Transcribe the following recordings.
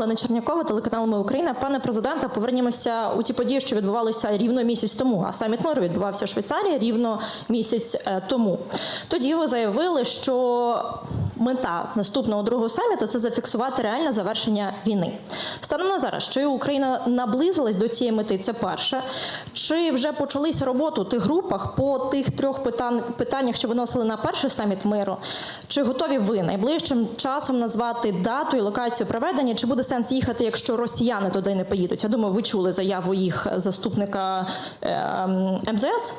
Олена Чернякова, телеканал Ми Україна. Пане президенте, повернімося у ті події, що відбувалися рівно місяць тому. А саміт миру відбувався в Швейцарії рівно місяць е, тому. Тоді ви заявили, що мета наступного другого саміту це зафіксувати реальне завершення війни. Станом на зараз, чи Україна наблизилась до цієї мети? Це перше. Чи вже почалися роботу тих групах по тих трьох питань, питаннях, що виносили на перший саміт миру? Чи готові ви найближчим часом назвати дату і локацію проведення? Чи буде сенс їхати, якщо росіяни туди не поїдуть? Я думаю, ви чули заяву їх заступника МЗС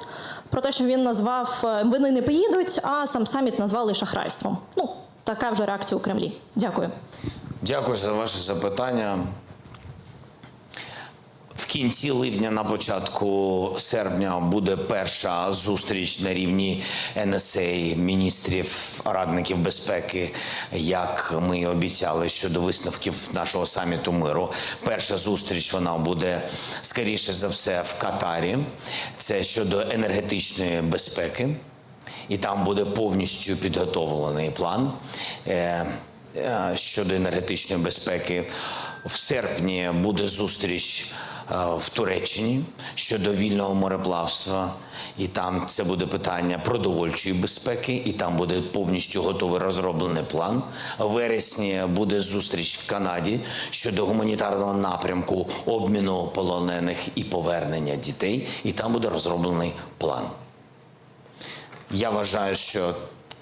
про те, що він назвав е, вони не поїдуть, а сам саміт назвали шахрайством. Ну така вже реакція у Кремлі. Дякую. Дякую за ваше запитання. В кінці липня, на початку серпня, буде перша зустріч на рівні НСА, міністрів радників безпеки, як ми і обіцяли щодо висновків нашого саміту миру. Перша зустріч вона буде скоріше за все в Катарі. Це щодо енергетичної безпеки і там буде повністю підготовлений план е, е, щодо енергетичної безпеки. В серпні буде зустріч е, в Туреччині щодо вільного мореплавства, і там це буде питання продовольчої безпеки, і там буде повністю готовий розроблений план. В вересні буде зустріч в Канаді щодо гуманітарного напрямку обміну полонених і повернення дітей, і там буде розроблений план. Я вважаю, що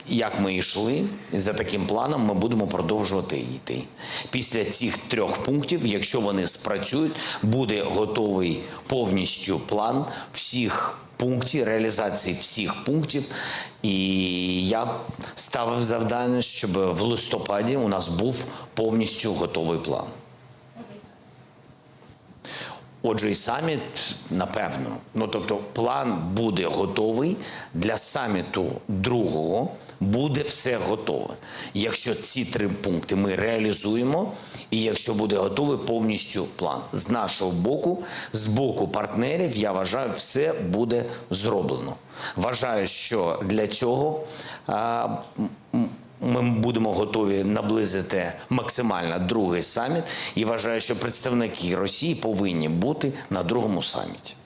як ми йшли за таким планом, ми будемо продовжувати йти. Після цих трьох пунктів, якщо вони спрацюють, буде готовий повністю план всіх пунктів, реалізації всіх пунктів. І я ставив завдання, щоб в листопаді у нас був повністю готовий план. Отже, і саміт, напевно, ну тобто, план буде готовий для саміту другого. Буде все готове. Якщо ці три пункти ми реалізуємо, і якщо буде готовий повністю план з нашого боку, з боку партнерів, я вважаю, все буде зроблено. Вважаю, що для цього а, ми будемо готові наблизити максимально другий саміт і вважаю, що представники Росії повинні бути на другому саміті.